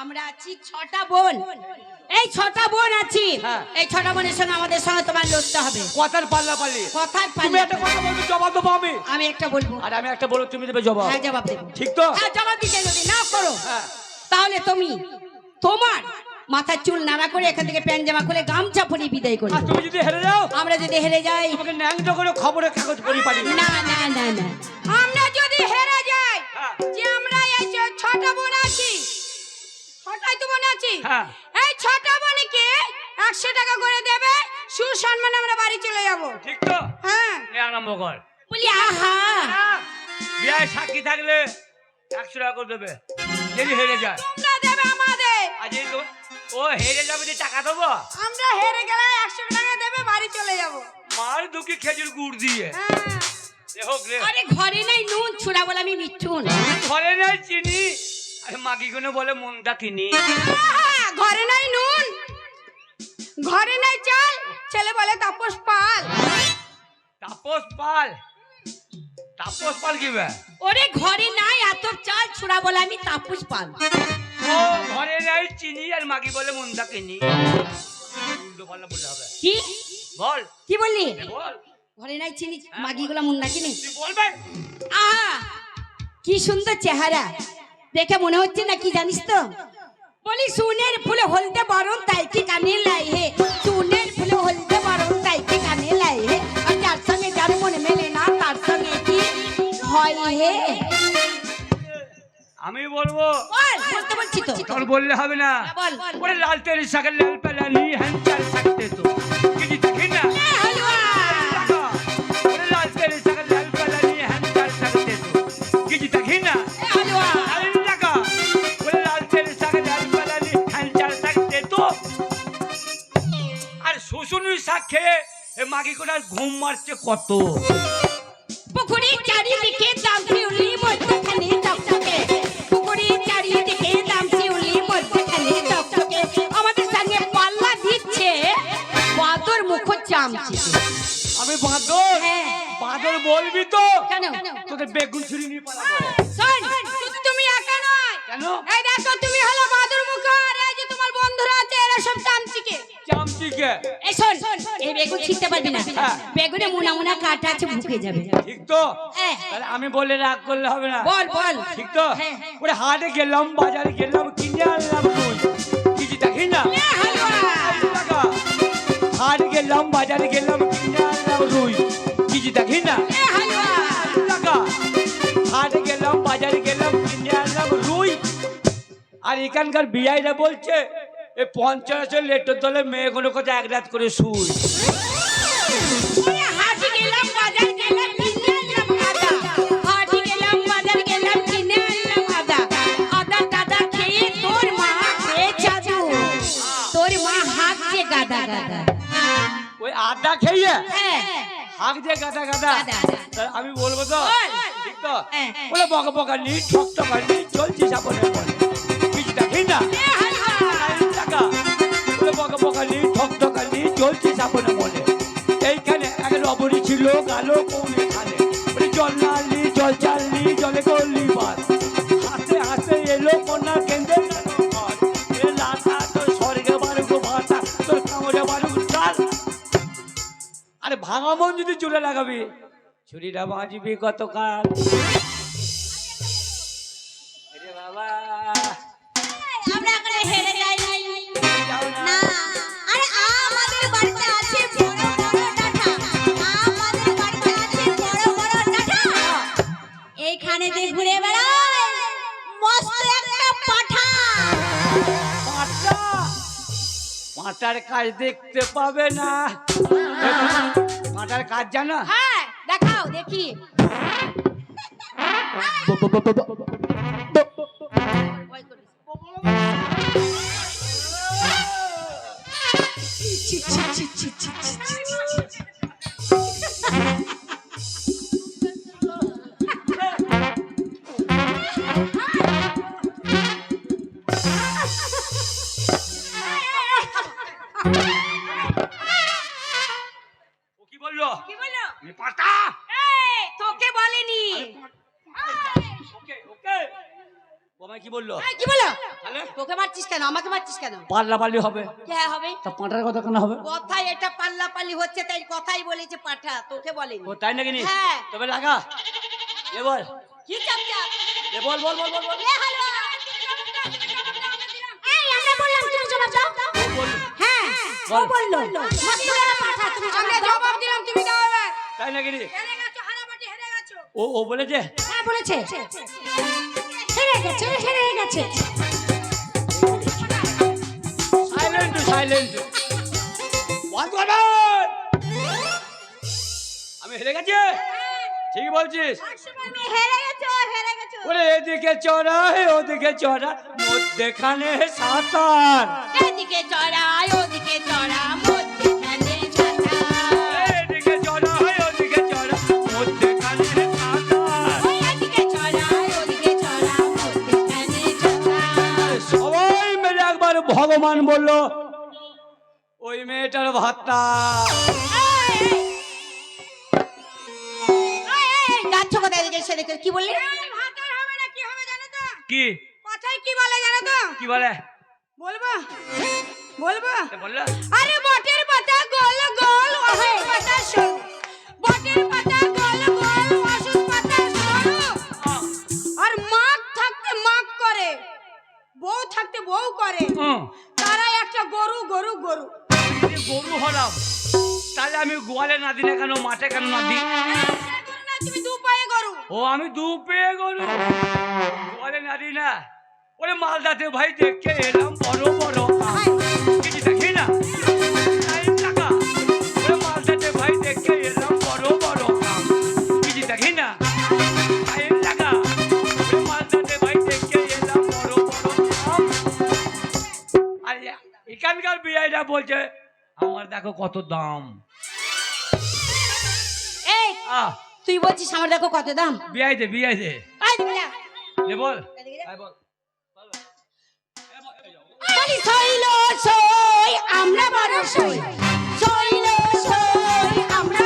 আমরা আছি ছটা বোন। এই ছটা বোন আছি। হ্যাঁ। এই ছটা বোনের সঙ্গে আমাদের সঙ্গে তোমার লড়তে হবে। কথার পাল্লা পাল্লি। কথার পাল্লা একটা কথা বলবে জবাব দেবো আমি? আমি একটা বলব। আর আমি একটা বলব তুমি দেবে জবাব। হ্যাঁ জবাব দেবো। ঠিক তো? হ্যাঁ জবাব দিতে যদি না করো হ্যাঁ। তাহলে তুমি তোমার মাথার চুল নাড়া করে এখান থেকে প্যান্ট জামা খুলে গামছা পরিয়ে বিদায় করি। তুমি যদি হেরে যাও আমরা যদি হেরে যাই। তোমাকে ন্যাংটো করে খবরের কাগজ পড়ি পারি না না না না। আমরা যদি হেরে যাই হ্যাঁ। যে আমরা এই ছটা বোন ছটাই তো মনে আছি। হ্যাঁ। এই ছটা বোনকে একশো টাকা করে দেবে সুসম্মান আমরা বাড়ি চলে যাব। ঠিক তো? হ্যাঁ। আরম্ভ কর। বলি আহা! বিয়ায় সাক্ষী থাকলে একশো টাকা করে দেবে। যদি হেরে যায়। তোমরা দেবে আমাদের। আর তো- ও হেরে যাবে যে টাকা দেবো? আমরা হেরে গেলে একশো টাকা দেবে বাড়ি চলে যাব। মার দুঃখী খেজুর গুড় দিয়ে। হ্যাঁ। আরে ঘরে নাই নুন ছুড়া বলে আমি মিঠুন। ঘরে নাই চিনি। মাগি কোনো বলে মনটা কিনি। ঘরে নাই নুন। ঘরে নাই চাল। ছেলে বলে তাপস পাল। তাপস পাল? তাপস পাল কি ওরে ঘরে নাই এত চাল ছুড়া বলে আমি তাপস পাল। ও ঘরে নাই চিনি আর মাগি বলে মনটা কিনি। উল্টো হবে। কি? বল। কি বললি? বল। ঘরে নাই চিনি মাগিগুলো মুন নাকি নি তুই বলবে? আহা কি সুন্দর চেহারা। দেখে মনে হচ্ছে না কি জানিস তো? বলি সুনের ফুলে হলদে বরণ তাই কি কানে লাই হে? সুনের ফুলে হলদে বরণ তাই কি কানে লাই হে? আর যার সঙ্গে যার মনে মেলে না তার সঙ্গে কি হয় হে? আমি বলব বল বলতে বলছি তো। তোর বললে হবে না। বল। ওরে লাল তেরি শাকের লাল পেলানি হ্যান্ডাল থাকতে তো কিছু দেখি না? শ্বশুরের শাক খেয়ে এ মাগি কোটার ঘুম মারছে কত? পুকুরির চারিদিকে দাম শিউলি মধ্যখানে চকচকে পুকুরির চারিদিকে দাম শিউলি মধ্যখানে চকচকে আমাদের সঙ্গে পাল্লা দিচ্ছে বাদর মুখ চামচি। আমি বাঁদর? হ্যাঁ। বাঁদর বলবি তো? কেন? তোদের বেগুন ছুরি নিয়ে পালাবো। শোন তুমি একা নয়। কেন? এই দেখো তুমি হলো বাদর মুখ চামচিকে এই শোন এই বেগুন ছিঁড়তে পারবি না। হ্যাঁ। বেগুনে মুনা মুনা কাটা আছে মুখে যাবে। ঠিক তো? হ্যাঁ। তাহলে আমি বলে রাগ করলে হবে না। বল বল। ঠিক তো? হ্যাঁ। ওরে হাটে গেলাম বাজারে গেলাম কিনে আনলাম কিছু দেখি না। হাট গেলাম বাজারে গেলাম কিনে আনলাম রুই কিছু দেখি না। এ হাট গেলাম বাজারে গেলাম কিনে আনলাম রুই আর এখানকার বিআইরা বলছে এ পঞ্চাশের লেটের দলে মেয়ে কোনো এক রাত করে শুই আদা। খেয়ে ওই আড্ডা খেয়ে হ্যাঁ। হাঁক দিয়ে গাদা গাদা। গাদা। আমি বলব তো বল। ঠিক তো হ্যাঁ। বলে বকা বকা নি ঠক ঠকা নি চলছি সাপনে চলছি সাপনে বলে। এইখানে এক রবরি ছিল, গালো কোনে খালে। জল নালি জল চাললি জলে করলি বাস হাসতে হাসতে এলো কন্যা কেন্দ্রে আরে, ভাঙা মন যদি চুলে লাগাবি, ছুরিটা বাঁচবি কতকাল? এইখানে দিয়ে ঘুরে বেড়ায় মস্ত একটা পাঠা পাঁচটা পাঁটার কাজ দেখতে পাবে না পাঁটার কাজ জানো হ্যাঁ দেখাও দেখি ও কি বলল? কি বলো আমি পাঁটা এই তোকে বলেনি। ওকে ওকে। আমায় কি বলল? এই, কি বলো তাহলে? তোকে মারছিস কেন? আমাকে মারছিস কেন? পাল্লা পাল্লি হবে। হ্যাঁ হবে? তা পাঁটার কথা কেন হবে? কথাই এটা পাল্লা পাল্লি হচ্ছে তাই কথাই বলেছে পাঠা তোকে বলেনি। ও তাই নাকি হ্যাঁ। তবে লাগা। এ বল। কি চাপ চাপ এ বল বল বল বল বল। এই আমরা বললাম তুমি জবাব দাও। হ্যাঁ ও বলল। মস্তুরা পাঠা তুমি জবাব তাই নাকি ও ও বলেছে? হ্যাঁ বলেছে। হেরে গেছে হেরে গেছে। সাইলেন্ট সাইলেন্ট বন্ধ আমি হেরে গেছি? ঠিক বলছিস। তুমি হেরে গেছো হেরে গেছো। ওরে এদিকে চড়া ওদিকে চড়া মধ্যেখানে সাঁতার। এদিকে চড়াই ভগবান বলল ওই মেয়েটার ভাতটা। কোথায় এদিকে কি বললি? কি কথায় কি বলে জানো তো? কি বলে? বলব? বলব? বলল? আরে বটের পাতা গোল গোল বটের পাতা গোল বউ থাকতে বউ করে। তারা একটা গরু গরু গরু। গরু হলাম। তাহলে আমি গোয়ালে না দিলে কেন মাঠে কেন না দিই? তুমি দু পায়ে গরু। ও আমি দু পেয়ে গরু। গোয়ালে না দিই না। ওরে মালদাতে ভাই দেখে এলাম বড় বড় কিছু দেখি না? বিয়াইরা বলছে আমার দেখো কত দাম। এই আহ। তুই বলছিস আমার দেখো কত দাম? বিয়াই দে বিয়াই দে বল। যা। সইল সই আমরা সই সইল সই আমরা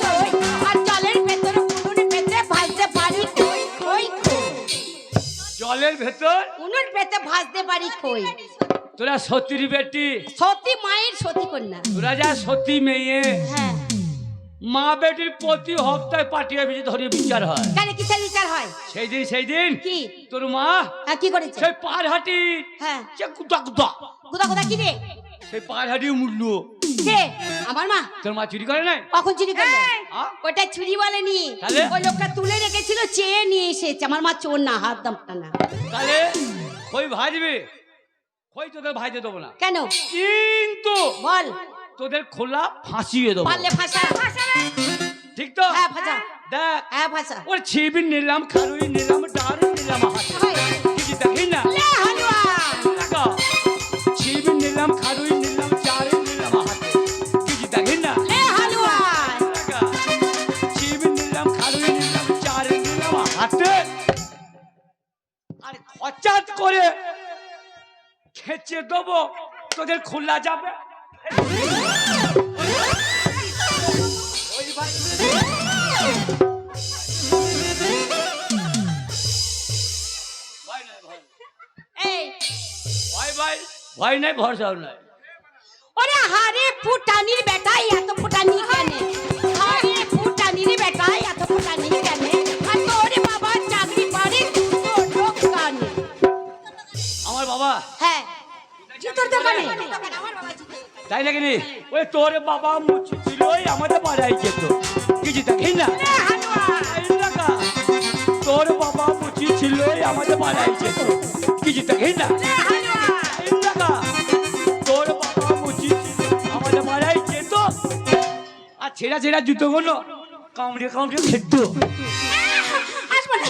সই আর জলের ভেতর উনুন পেতে ভাজতে পারি কই কই কই। জলের ভেতর? উনুন পেতে ভাজতে পারি কই তোরা সতীর বেটি সতী মায়ের সতী কন্যা। তোরা যা সতী মেয়ে। হ্যাঁ। মা বেটির প্রতি হপ্তায় পাঠিয়ে বেশি ধরে বিচার হয়। কেন কিসের বিচার হয়? সেই দিন সেই দিন কি? তোর মা হ্যাঁ কি করেছে? সেই পার হাঁটি হ্যাঁ। সে কুদা কুদা। কোথা কোথা কি রে? সেই পার হাঁটি মূল্য কে? আমার মা? তোর মা চুরি করে নাই? কখন চুরি করল? আ? ওটা চুরি বলেনি। তাহলে? ওই লোকটা তুলে রেখেছিল চেয়ে নিয়ে এসেছে। আমার মা চোর না হাত দাম না। তাহলে? কই ভাজবে? কই তোদের ভাইতে দেবো না? কেন? কিন্তু বল। তোদের খোলা ফাঁসিয়ে দেবো। পারলে ফাঁসা। ঠিক তো? হ্যাঁ ফাঁসা। দেখ। হ্যাঁ ফাঁসা। ওর ছিবি নিলাম খারুই নিলাম ডারু নিলাম হাতে খেচে দেবো তোদের খোলা যাবে। ভাই নাই ভাই নাই ভরসাও নাই। ওরে হারে ফুটানির বেটাই এত ফুটানি কেন? তাই নাকি নি? ওই তোর বাবা মুচি ছিল আমাদের পাড়ায় যেত। কিছু দেখি না? তোর বাবা মুচি ছিল আমাদের পাড়ায় যেত। কিছু দেখি না? তোর বাবা মুচি আমাদের পাড়ায় যেত। আর ছেঁড়া ছেঁড়া জুতোগুলো কামড়ে কামড়ে খেত। আসব না।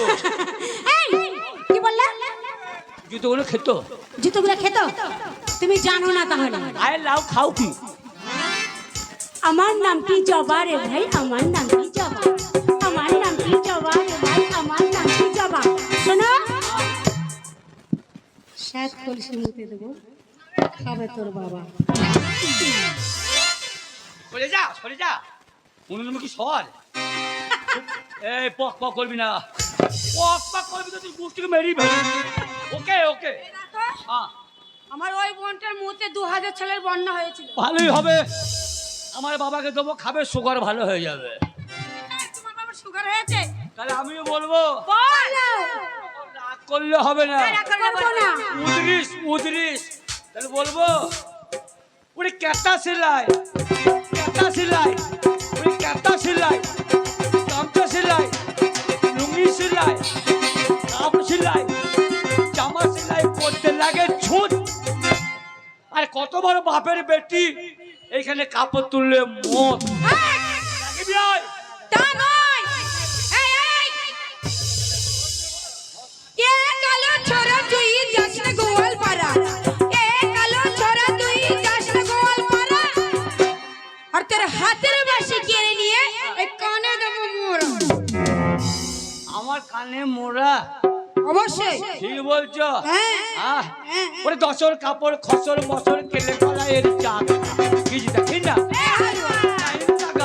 জুতোগুলো খেত। জুতোগুলো খেত? তুমি জানো না তাহলে। আয় লাউ খাও কি? আমার নাম কি জবা রে ভাই? আমার নাম কি জবা আমার নাম কি জবা রে ভাই? আমার নাম কি জবা শোনো। শাক কলসি মুখে দেবো। খাবে তোর বাবা। সরে যা সরে যা। অনুমুখী সর এই পক পক করবি না। পক পক করবি তো তুই গুষ্টিকে মেরি ভাই ওকে ওকে। হ্যাঁ। আমার ওই বোনটার মুহূর্তে দু হাজার ছেলের বন্যা হয়েছিল। ভালোই হবে। আমার বাবাকে দেবো খাবে সুগার ভালো হয়ে যাবে। তোমার বাবার সুগার হয়েছে? তাহলে আমিও বলব। বল। রাগ করলে হবে না। না। উদরিস উদরিস। তাহলে বলব ওরে ক্যাটা সেলাই ক্যাটা সেলাই ওরে ক্যাটা সেলাই গামছা সেলাই লুঙ্গি সেলাই কাপ সেলাই কত বড় বাপের বেটি। এইখানে কাপড় তুললে মত হাতের বাসি কেড়ে নিয়ে কানে দেবো মোড়া আমার কানে মোড়া অবশ্যই। ঠিক বলছো? হ্যাঁ। আহ হ্যাঁ ওরে দশর কাপড় খসর মসর কেলে কলা এর চাঁদ ঠিক না?